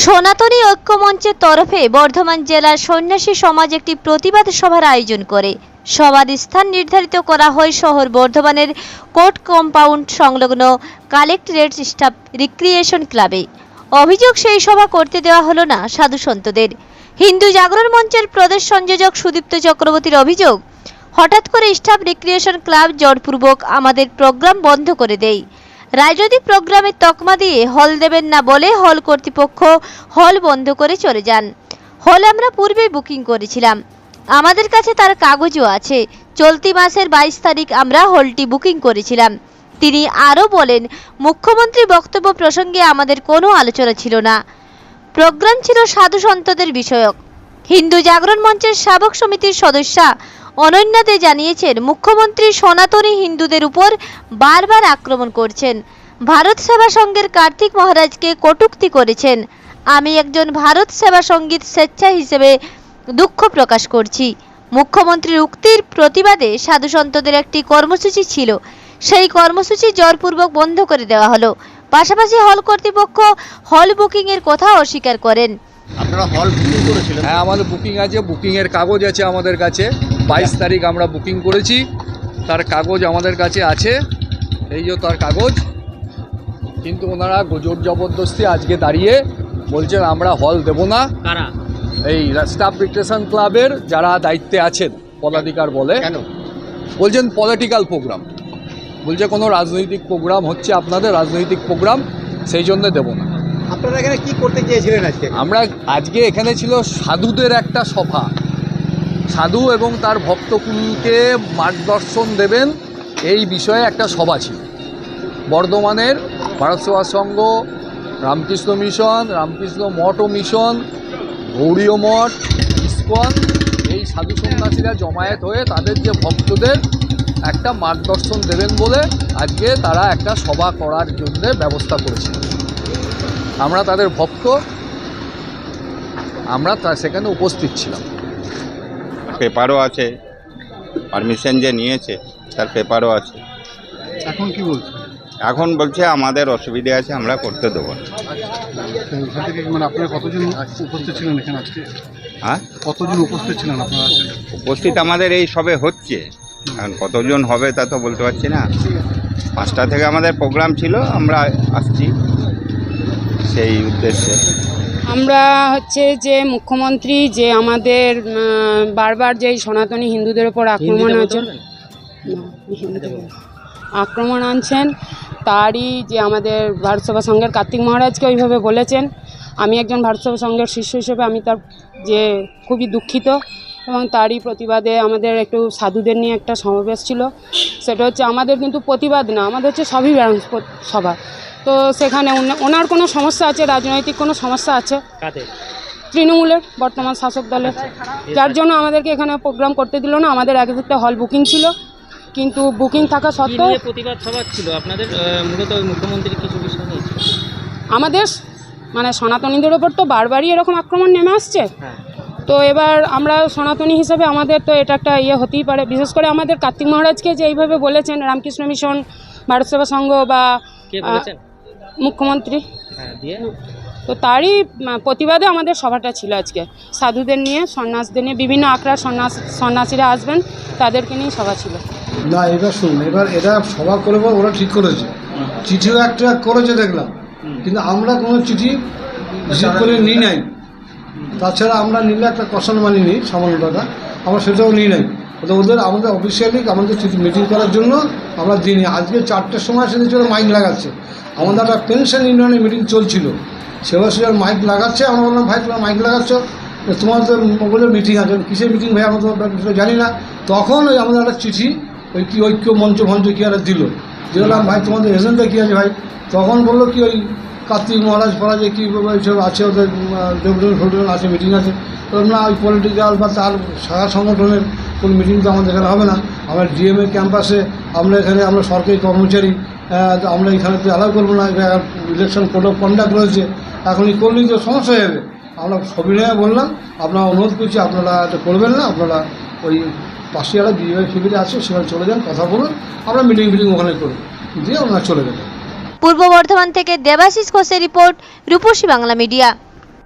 সনাতনী ঐক্যমঞ্চের তরফে বর্ধমান জেলার সন্ন্যাসী সমাজ একটি প্রতিবাদ সভার আয়োজন করে। সভার স্থান নির্ধারিত করা হয় শহর বর্ধমানের কোর্ট কম্পাউন্ড সংলগ্ন কালেক্টরেট স্টাফ রিক্রিয়েশন ক্লাবে। অভিযোগ সেই সভা করতে দেওয়া হলো না সাধু সন্তদের। হিন্দু জাগরণ মঞ্চের প্রদেশ সংযোজক সুদীপ্ত চক্রবর্তীর অভিযোগ, হঠাৎ করে স্টাফ রিক্রিয়েশন ক্লাব জোরপূর্বক আমাদের প্রোগ্রাম বন্ধ করে দেয়। রাজনৈতিক প্রোগ্রামের তকমা দিয়ে হল দেবেন না বলে হল কর্তৃপক্ষ হল বন্ধ করে চলে যান। হল আমরা পূর্বেই বুকিং করেছিলাম। আমাদের কাছে তার কাগজও আছে। চলতি মাসের বাইশ তারিখ আমরা হলটি বুকিং করেছিলাম। তিনি আরও বলেন মুখ্যমন্ত্রী বক্তব্য প্রসঙ্গে আমাদের কোনো আলোচনা ছিল না। প্রোগ্রাম ছিল সাধু সন্তদের বিষয়ক। হিন্দু জাগরণ মঞ্চের সাবক সমিতির সদস্যা অনন্যাতে জানিয়েছেন, মুখ্যমন্ত্রী সনাতনী হিন্দুদের উপর বারবার আক্রমণ করছেন। ভারত সেবা সংঘের কার্তিক মহারাজকে কটূক্তি করেছেন। আমি একজন ভারত সেবা সংগীত স্বেচ্ছা হিসেবে দুঃখ প্রকাশ করছি। মুখ্যমন্ত্রীর উক্তির প্রতিবাদে সাধু সন্তদের একটি কর্মসূচি ছিল। সেই কর্মসূচি জোরপূর্বক বন্ধ করে দেওয়া হলো। পাশাপাশি হল কর্তৃপক্ষ হল বুকিংয়ের কথা অস্বীকার করেন। আপনারা হল বুকিং করেছিলেন? হ্যাঁ আমাদের বুকিং আছে বুকিংয়ের কাগজ আছে আমাদের কাছে। বাইশ তারিখ আমরা বুকিং করেছি তার কাগজ আমাদের কাছে আছে। এই যে তার কাগজ কিন্তু ওনারা জোর জবরদস্তি আজকে দাঁড়িয়ে বলছেন আমরা হল দেব না। কারা? এই স্টাফ রিক্রেশন ক্লাবের যারা দায়িত্বে আছেন পদাধিকার বলে কেন? বলছেন পলিটিক্যাল প্রোগ্রাম বলছে কোনো রাজনৈতিক প্রোগ্রাম হচ্ছে আপনাদের রাজনৈতিক প্রোগ্রাম সেই জন্য দেবো না। আপনারা এখানে কি করতে চেয়েছিলেন আজকে? আমরা আজকে এখানে ছিল সাধুদের একটা সভা। সাধু এবং তার ভক্তকুলকে মার্গদর্শন দেবেন এই বিষয়ে একটা সভা ছিল। বর্ধমানের ভারত সেবা সংঘ, রামকৃষ্ণ মিশন, রামকৃষ্ণ মঠ ও মিশন, গৌরীয় মঠ, ইস্কন, এই সাধু সন্ন্যাসীরা জমায়েত হয়ে তাদের যে ভক্তদের একটা মার্গদর্শন দেবেন বলে আজকে তারা একটা সভা করার জন্য ব্যবস্থা করেছিল আমরা তাদের ভক্ত আমরা তা সেখানে উপস্থিত ছিলাম। পেপারও আছে পারমিশন যে নিয়েছে তার পেপারও আছে। এখন কি বলছেন এখন বলছে আমাদের অসুবিধে আছে আমরা করতে দেবো না। মানে আপনারা কতজন উপস্থিত ছিলেন এখানে আজকে? হ্যাঁ? কতজন উপস্থিত ছিলেন আপনারা উপস্থিত আমাদের এই সবে হচ্ছে। এখন কতজন হবে তা তো বলতে পারছি না। পাঁচটা থেকে আমাদের প্রোগ্রাম ছিল আমরা আসছি। সেই উদ্দেশ্যে? আমরা হচ্ছে যে মুখ্যমন্ত্রী যে আমাদের বারবার যে সনাতনী হিন্দুদের ওপর আক্রমণ আছে না, আক্রমণ আনছেন। তারই যে আমাদের ভারতসভা সংঘের কার্তিক মহারাজকে ওইভাবে বলেছেন। আমি একজন ভারতসভা সংঘের শিষ্য হিসেবে আমি তার যে খুবই দুঃখিত এবং তারই প্রতিবাদে আমাদের একটু সাধুদের নিয়ে একটা সমাবেশ ছিল। সেটা হচ্ছে আমাদের কিন্তু প্রতিবাদ না আমাদের হচ্ছে স্বাভিমান সভা। তো সেখানে ওনা- ওনার কোনো সমস্যা আছে রাজনৈতিক কোনো সমস্যা আছে? তৃণমূলের বর্তমান শাসক দলের। যার জন্য আমাদেরকে এখানে প্রোগ্রাম করতে দিল না আমাদের এক একটা হল বুকিং ছিল। কিন্তু বুকিং থাকা সত্ত্বেও প্রতিবাদ সভা ছিল? আপনাদের মূলত ওই মুখ্যমন্ত্রীর কিছু বিষয় আমাদের মানে সনাতনীদের ওপর তো বারবারই এরকম আক্রমণ নেমে আসছে। হ্যাঁ। তো এবার আমরা সনাতনী হিসেবে আমাদের তো এটা একটা ইয়ে হতেই পারে। বিশেষ করে আমাদের কার্তিক মহারাজকে যে এইভাবে বলেছেন রামকৃষ্ণ মিশন ভারত সেবা সংঘ বা কে বলেছেন? মুখ্যমন্ত্রী। হ্যাঁ তো তারই প্রতিবাদে আমাদের সভাটা ছিল আজকে। সাধুদের নিয়ে সন্ন্যাসদের নিয়ে বিভিন্ন আখড়ার সন্ন্যাস সন্ন্যাসীরা আসবেন তাদেরকে নিয়ে সভা ছিল। না এবার শুনুন এবার এরা সভা করে বা ওরা ঠিক করেছে। চিঠিও একটা করেছে দেখলাম। কিন্তু আমরা কোনো চিঠি রিসিভ করে নিই নাই। তাছাড়া আমরা নিলে একটা কষান মানি নিই সামান্য টাকা। আমরা সেটাও নিই নাই। তো ওদের আমাদের অফিসিয়ালি আমাদের চিঠি মিটিং করার জন্য আমরা দিইনি। আজকে চারটের সময় সেদিন চলে মাইক লাগাচ্ছে। আমাদের একটা পেনশন ইউনিয়নের মিটিং চলছিল। সেবা সেবার মাইক লাগাচ্ছে, আমরা বললাম, ভাই, তোমার মাইক লাগাচ্ছ? তোমার তো মোবাইলের মিটিং আছে, কিসের মিটিং ভাই? আমরা তো জানি না। তখন ওই আমাদের একটা চিঠি, ওই কি ঐক্য মঞ্চ মঞ্চ কি একটা দিল। দেখলাম ভাই, তোমাদের এজেন্ডা কী আছে ভাই? তখন বলল কি ওই কার্তিক মহারাজ ফরাজে কী এইসব আছে ওদের দেবজন ফোটন আছে মিটিং আছে। তো না, ওই পলিটিক্যাল বা তার শাখা সংগঠনের কোনো মিটিং তো আমাদের এখানে হবে না। আমরা ডিএমএ ক্যাম্পাসে আমরা এখানে, আমরা সরকারি কর্মচারী আমরা এখানে তো অ্যালাউ করব না ইলেকশন কোড অফ কন্ডাক্ট রয়েছে। এখন এই করলেই তো সমস্যা হবে আমরা সবিনয়ে বললাম, আপনারা অনুরোধ করছি, আপনারা এটা করবেন না, আপনারা ওই পাশে যারা বিজেপি শিবিরে আছে, সেখানে চলে যান, কথা বলুন, আমরা মিটিং ফিটিং ওখানে করব। দিয়ে আপনারা চলে যাবেন। পূর্ব বর্ধমান থেকে দেবাশিস ঘোষের রিপোর্ট, রূপসী বাংলা মিডিয়া।